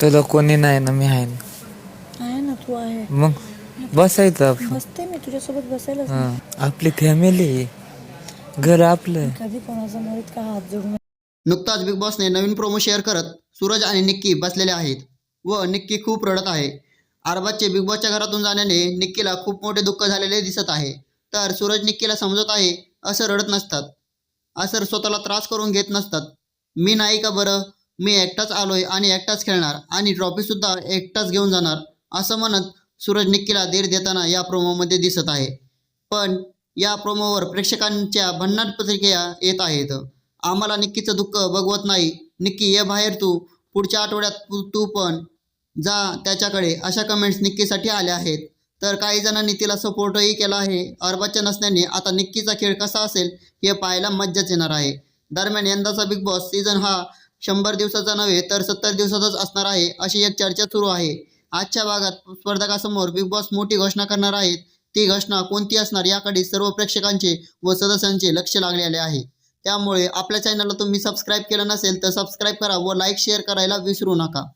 तुला कोणी नाही ना मी आहे ना. आहे ना तू आहे. मग बसायचं आपण. बसते मी तुझ्यासोबत बसायलाच हा आपली फॅमिली घर आपलं कधी कोणासमोर इतका हात जोडून नुकताच बिग बॉसने नवीन प्रोमो शेअर करत सूरज आणि निक्की बसलेले आहेत व निक्की खूप रडत आहे. अरबाजचे बिग बॉसच्या घरातून जाण्याने निक्कीला खूप मोठे दुःख झालेले दिसत आहे. तर सूरज निक्कीला समजत आहे असं रडत नसतात. असं स्वतःला त्रास करून घेत नसतात. मी नाही का बरं? मी एकटाच आलो आहे आणि एकटाच खेळणार आणि ट्रॉफीसुद्धा एकटाच घेऊन जाणार असं म्हणत सूरज निक्कीला धीर देताना या प्रोमोमध्ये दिसत आहे. पण या प्रोमोवर प्रेक्षकांच्या भन्नाट प्रतिक्रिया येत आहेत. आम्हाला निक्कीचं दुःख बघवत नाही. निक्की ये बाहेर तू. पुढच्या आठवड्यात तू पण जा त्याच्याकडे अशा कमेंट्स निक्कीसाठी आल्या आहेत. तर काही जणांनी तिला सपोर्टही केला आहे. अरबाच्या नसण्याने आता निक्कीचा खेळ कसा असेल हे पाहायला मज्जाच येणार आहे. दरम्यान यंदाचा बिग बॉस सीझन हा शंभर दिवसाचा नव्हे तर सत्तर दिवसाचाच असणार आहे अशी एक चर्चा सुरू आहे. आजच्या भागात स्पर्धकासमोर बिग बॉस मोठी घोषणा करणार आहेत. ती घोषणा कोणती असणार याकडे सर्व प्रेक्षकांचे व सदस्यांचे लक्ष लागलेले आहे. त्यामुळे आपल्या चॅनलला तुम्ही सबस्क्राईब केलं नसेल तर सबस्क्राईब करा व लाईक शेअर करायला विसरू नका.